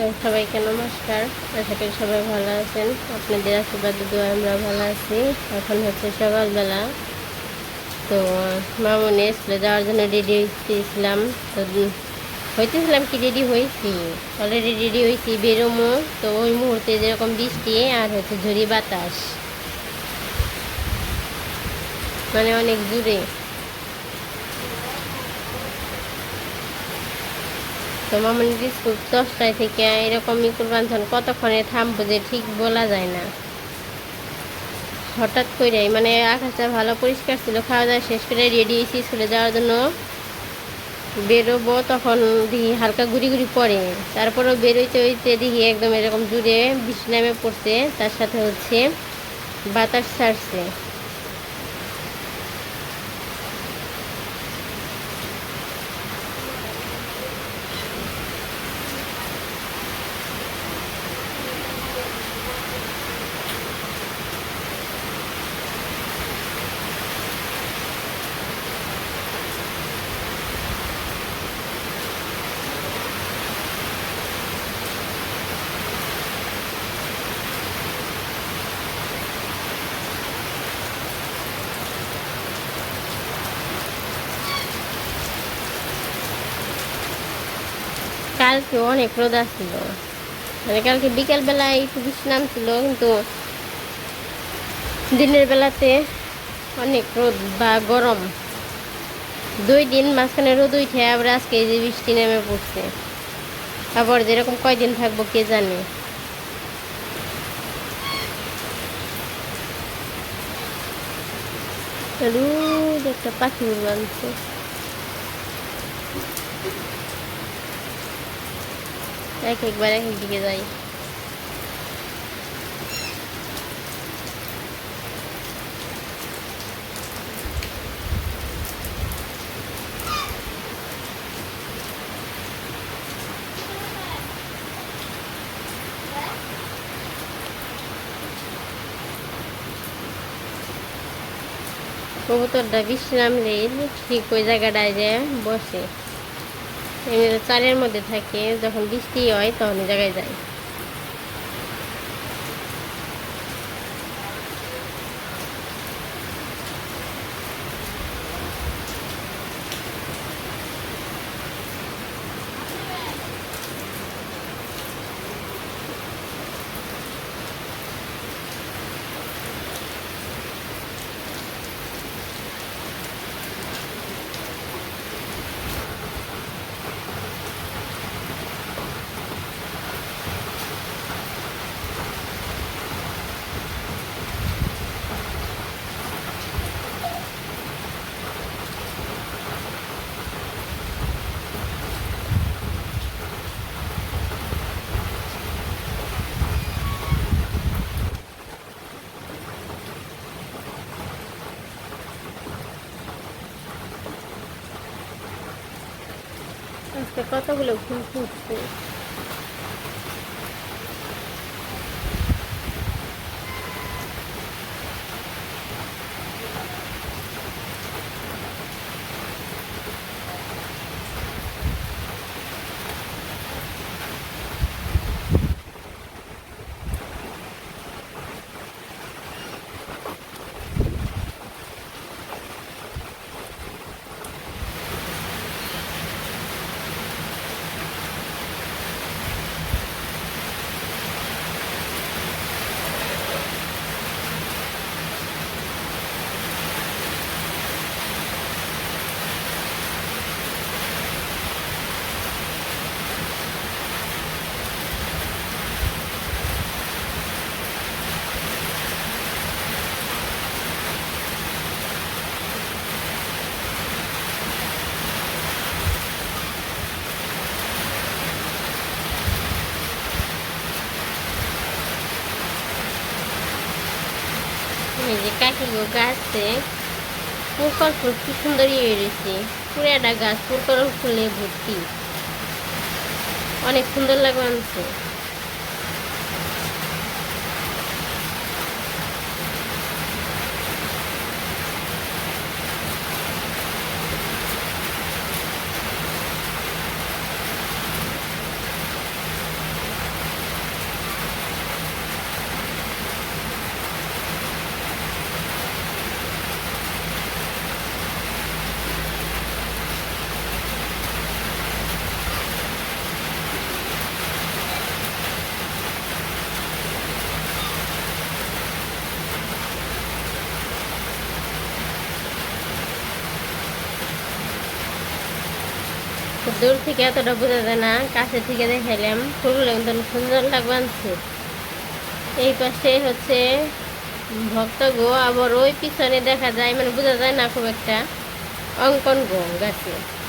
সবাইকে নমস্কার। আশা করি সবাই ভালো আছেন। আপনাদের আশীর্বাদে, দোয়া, আমরা ভালো আছি। এখন হচ্ছে সকালবেলা। তো মামনি স্কুলে যাওয়ার জন্য রেডি হইতেছিলাম। তো হইতেছিলাম কি রেডি হয়েছি অলরেডি রেডি হয়েছি বেরোমো। তো, ওই মুহূর্তে যেরকম বৃষ্টি আর হচ্ছে ঝুড়ি বাতাস। মানে অনেক জোরে তো মামনির স্কুল দশটায় থেকে এরকম ইকুল বান্ধন কতক্ষণে থামবো যে ঠিক বলা যায় না। হঠাৎ করে মানে আকাশটা ভালো পরিষ্কার ছিল, খাওয়া দাওয়া শেষ করে রেডি হয়েছি স্কুলে যাওয়ার জন্য। বেরোবো তখন দেখি হালকা ঘুরি ঘুরি পড়ে। তারপরেও বেরোইতে হইতে দেখি একদম এরকম জুড়ে বৃষ্টি নামে পড়ছে, তার সাথে হচ্ছে বাতাস ছাড়ছে। কালকে অনেক রোদ আসছিল। মানে কালকে বিকেলবেলায় একটু বৃষ্টি নামছিল, কিন্তু দিনের বেলাতে অনেক রোদ বা গরম। দুই দিন মাঝখানে রোদ উঠে, আবার আজকে যে বৃষ্টি নেমে পড়ছে। আবার যেরকম কয়দিন থাকব কে জানে। একটা পাখি উড় বানছে এক একবার এক দিকে যাই। কবুতরটা বৃষ্টি নামলে ঠিক ওই জায়গাটায় যে বসে। চালের মধ্যে থাকে যখন বৃষ্টি হয় তখন এই জায়গায় যায় আজকে কতগুলো ফুল ফুটছে। কাকিগো গাছে পুরকল ফুল কি সুন্দরই ইয়ে পুরো একটা গাছ পুরকল ফুলে ভর্তি। অনেক সুন্দর লাগবে আনছে দূর থেকে এতটা বোঝা যায় না, কাছে থেকে দেখাইলাম। ফুলগুলো কিন্তু সুন্দর লাগবে এই পাশে হচ্ছে ভক্ত গো, আবার ওই পিছনে দেখা যায় মানে বোঝা যায় না খুব একটা। অঙ্কন গো গাছে।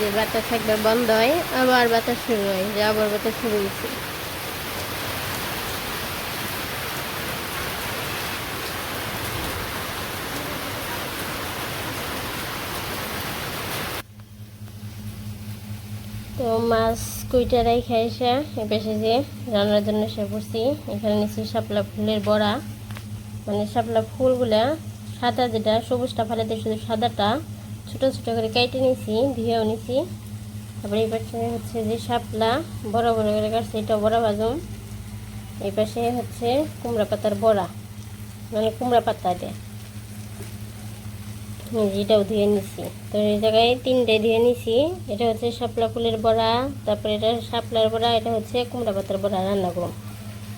যে বাতাস একবার বন্ধ হয়, আবার বাতাস শুরু হয়, যে আবার বাতাস শুরু হয়েছে। তো মাছ কুইটা রেখে এসে এ পাশে যে রান্নার জন্য এসে পড়ছি, এখানে নিচ্ছি শাপলা ফুলের বড়া। মানে শাপলা ফুলগুলা সাদা যেটা, সবুজটা ফালাতে শুধু সাদাটা। ছোট ছোটো করে কেটে নিয়েছি ধুয়েও নিছি। তারপরে এই পাশে হচ্ছে যে শাপলা, বড় বড় করে কাটছে, এটা বড়া ভাজুম। এই পাশে হচ্ছে কুমড়া পাতার বড়া মানে কুমড়া পাতা দেয় এটাও ধুয়ে নিছি। তো এই জায়গায় তিনটে ধুয়ে নিছি। এটা হচ্ছে শাপলা ফুলের বড়া, তারপরে এটা শাপলার বড়া, এটা হচ্ছে কুমড়া পাতার বড়া রান্না করুন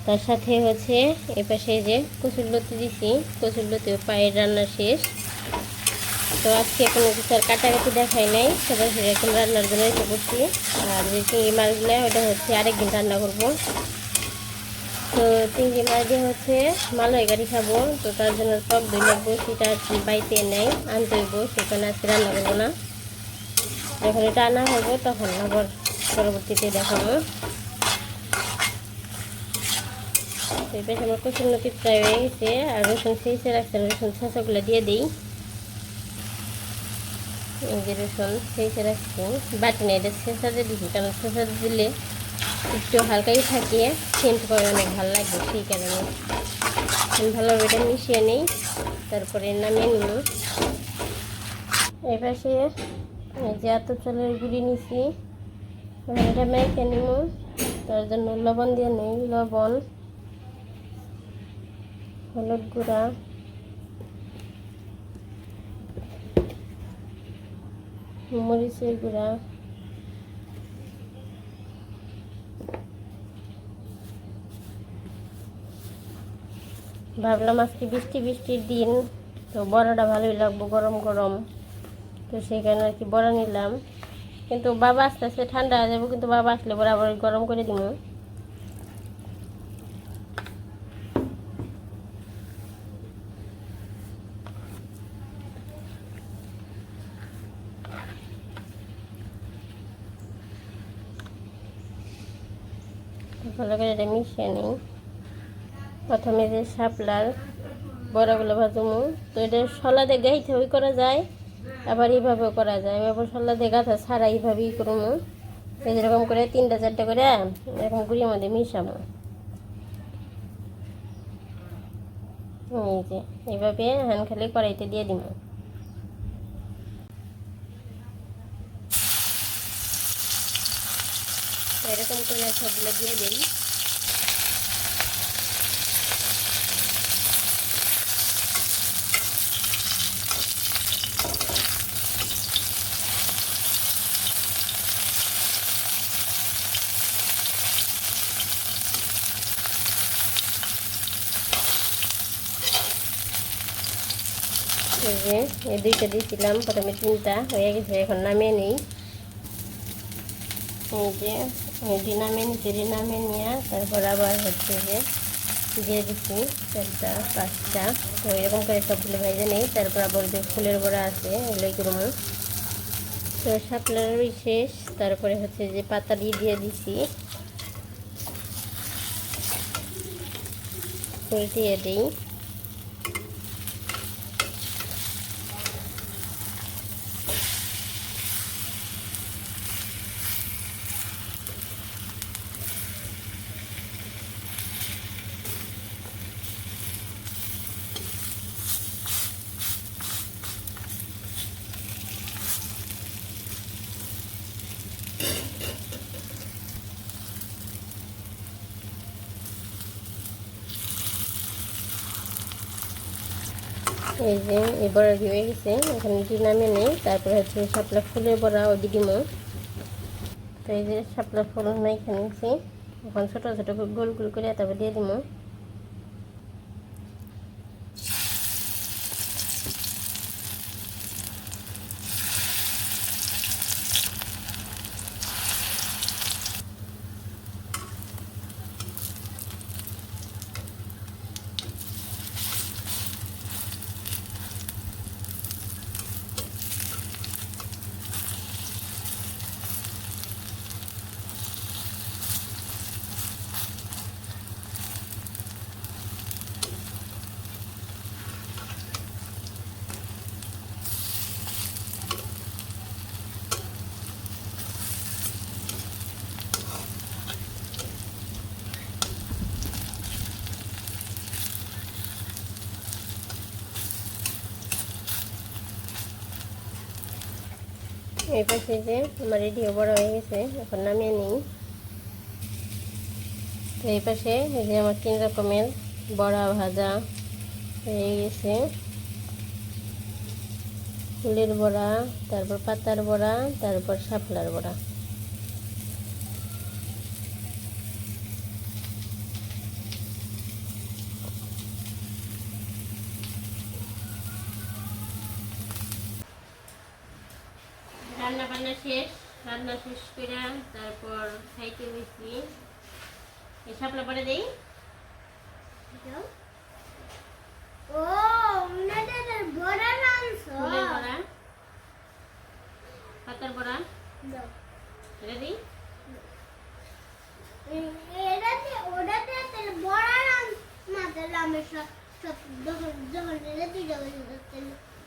তার সাথে হচ্ছে এ পাশে যে কচুর লতি দিছি, কচুর লতি পায়ের রান্না শেষ। তো আজকে কোনো কিছু আর কাটাকাটি দেখাই নাই। সবাই সেরকম রান্নার জন্য এসে করছি আর যে চিংড়ি মাছগুলো, ওটা হচ্ছে আরেকদিন রান্না করব। তো চিংড়ি মাছ দিয়ে হচ্ছে মালয় গাড়ি খাব। তো তার জন্য টক দই লাগবো, সেটা বাইতে নেই, আনতে হইব, সেখানে আজকে রান্না করব না। যখন এটা আনা হব তখন আবার পরবর্তীতে দেখাবো। পাশে আমার কচুর নতি প্রায় হয়ে গেছে, আর রসুন শেষে রাখছে রসুন শেষগুলো দিয়ে দিই। এই যে রসুন রাখছি বাটি এটা শেষাতে দিচ্ছি কারণ দিলে একটু হালকাই থাকিয়ে সেন্ট করে অনেক ভালো লাগবে সেই কারণে। ভালোভাবে এটা মিশিয়ে নিই, তারপরে নামিয়ে নিব। এই পাশে এই যে এত চালের গুঁড়ি নিছি এটা মেখে নিব। তার জন্য লবণ দিয়ে নিই, লবণ, হলুদ গুঁড়া। মরিচের গুঁড়া। ভাবলাম আজকে বৃষ্টি বৃষ্টির দিন, তো বড়াটা ভালোই লাগবো গরম গরম। তো সেখানে আর কি বড়া নিলাম। কিন্তু বাবা আসতে আস্তে ঠান্ডা হয়ে যাব, কিন্তু বাবা আসলে বরাবর গরম করে দিব। ভালো করে এটা মিশিয়ে নিই। প্রথমে যে শাপলার বড়াগুলো ভাজুমু, তো এটা সলাদে গাইতে ওই করা যায়, আবার এইভাবেও করা যায়। আমি আবার সলাদে গাঁথা ছাড়া এইভাবেই করব এই যেরকম করে তিনটা চারটা করে এরকম গুড়ির মধ্যে মিশাবো। এই যে, এইভাবে হ্যান খালি কড়াইতে দিয়ে দিব এরকম করে সবগুলো দিয়ে দিই। এই দুইটা দিয়েছিলাম প্রথমে তিনটা, হয়ে গেছে, এখন নামিয়ে নিই। যে নিচ্ছি যে নামিয়ে নিয়ে তারপর আবার হচ্ছে যে দিয়ে দিচ্ছি চারটা, পাঁচটা, তো এরকম করে সবগুলো ভেজে নিই। তারপর আবার যে ফুলের বড়া আছে এগুলো করব তো শাপলারই শেষ। তারপরে হচ্ছে যে পাতা দিয়ে দিয়ে দিছি। উল্টিয়ে দিই। এই যে, এই বড়া দিয়ে হয়ে গেছে। এখন এটি নামে নেই। তারপরে হচ্ছে শাপলা ফুলের বড়া ওটি দিব তো এই যে শাপলা ফুল এখানে নিয়েছি এখন ছোটো ছোটো গোল গোল করে তারপর দিয়ে দিব এই পাশে যে আমার রেডিও বড় হয়ে গেছে, এখন নামিয়ে নিই। তো এই পাশে এই যে আমার তিন রকমের বড়া, ভাজা হয়ে গেছে। ফুলের বড়া, তারপর পাতার বড়া, তারপর শাপলার বড়া। রান্না বান্না শেষ রান্না শেষ করে তারপর খাইতে বসি এই শাপলা পরে দেই। ও উনাদের বড় মাংস বড়া। পাতার বড়া। এটা দিই। তেল বড় সব যখন যখন যাবে তেল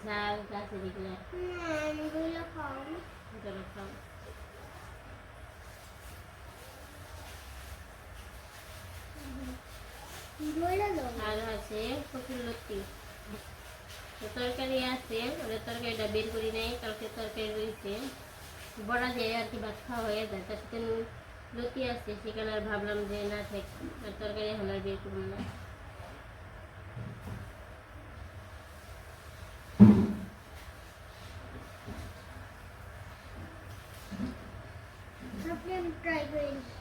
ঝাল গাছের এগুলো না আমি দৌড়ে খাও আর আছে কচুর লতি তো তরকারি আছে ওদের তরকারিটা বের করি নাই কালকে তরকারি রয়েছে বড়া যায় আর কি ভাত খাওয়া হয়ে যায় তার সাথে লতি আছে সেখানে আর ভাবলাম যে না থাক তরকারি এখন আর বের করব না 对对。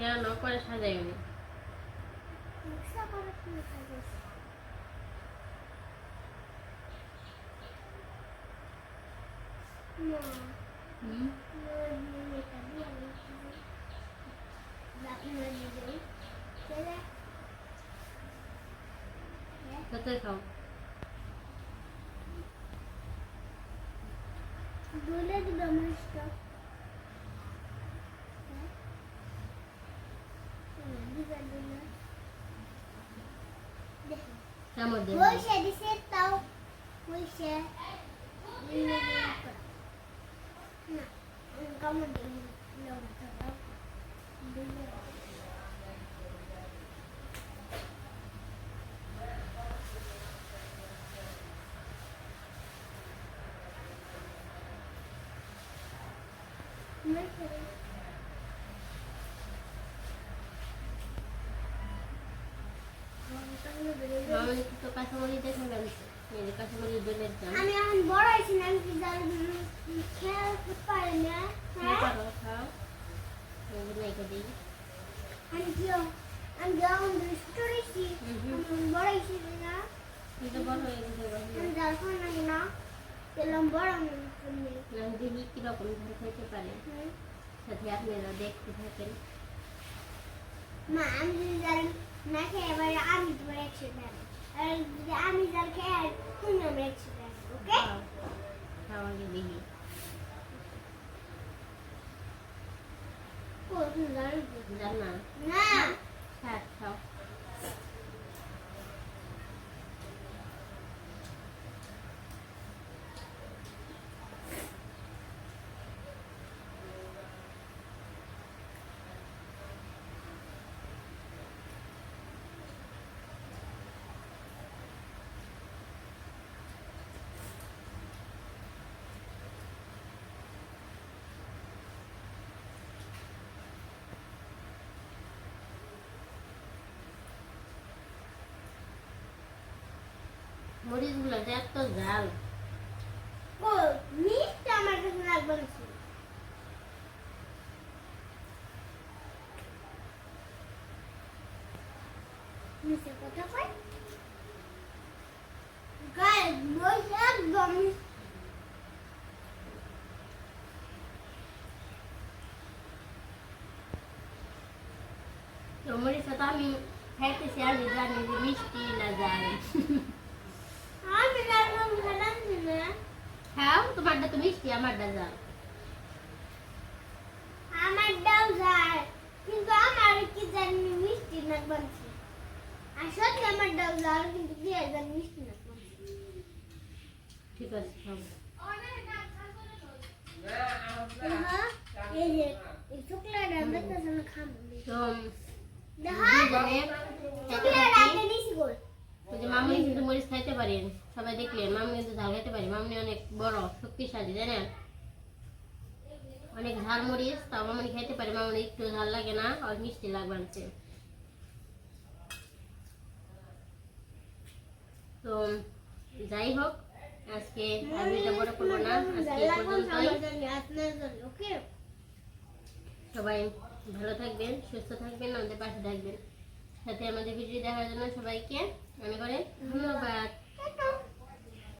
কেন করে সাজাইনি হুম কতই খাও বলে দিবে মাছটা কামড় দেবে বসে দিছে তাও বসে না কামড় দিই মামনি তো কাঁচামরিচ দেখে গেছে এই যে কাঁচামরিচ বেলের দাম আমি এখন বড় হয়েছি না আমি খেয়াল করতে পারি না হ্যাঁ খাও খাও এই যে নাইকে দিই আমি কি আমি যখন হুম। আমি বড় হয়েছি না হয়ে। আমি যার ফোন নাকি না পেলাম বড় আমি দেখি কীরকম ধান খাইতে পারে সাথে আপনারা দেখতে থাকেন মা আমি যদি জানি না খেয়ে এবারে আমি তোমার একশো দেব আর যদি আমি যার খেয়ে তুমি আমার একশো দেব ওকে খাও খাও দেখি। ও তুমি জানো? না। না থাক খাও। মরিচগুলো যে এত ঝাল ও মিষ্টি আমার কাছে লাগবে না মিষ্টি কথা কই গায়ে বই একদম তো মরিচটা তো আমি খাইতেছি আমি জানি যে মিষ্টি না ঝাল আমি জানলাম খেলাম না খাও তোমারটা তো মিষ্টি আমারটা ঝাল আমার ডাল যায় কিন্তু আমার কি জানি মিষ্টি না বলছে আসলে আমার ডাল যায় কিন্তু কি জানি মিষ্টি না বলছে ঠিক আছে খাও হ্যাঁ এই যে এই চকলেট আমি দেখতেছি না খাব তো দেখা দুজনে চকলেট খাইতে আগে দিছি গোল ওই যে মামনি কিন্তু মরিচ খাইতে পারেন সবাই দেখলেন মামনি কিন্তু ঝাল খাইতে পারে। মামনি অনেক বড়, শক্তিশালী, জানেন? অনেক ঝাল মরিচ, তাও মামনি খাইতে পারে। মামনি একটু ঝাল লাগে না আর মিষ্টি লাগবে আনছে তো যাই হোক, আজকে আর ভিডিওটা বড় করব না। সবাই ভালো থাকবেন, সুস্থ থাকবেন, আমাদের পাশে থাকবেন। সাথে আমাদের ভিডিও দেখার জন্য সবাইকে মনে করে? ধন্যবাদ।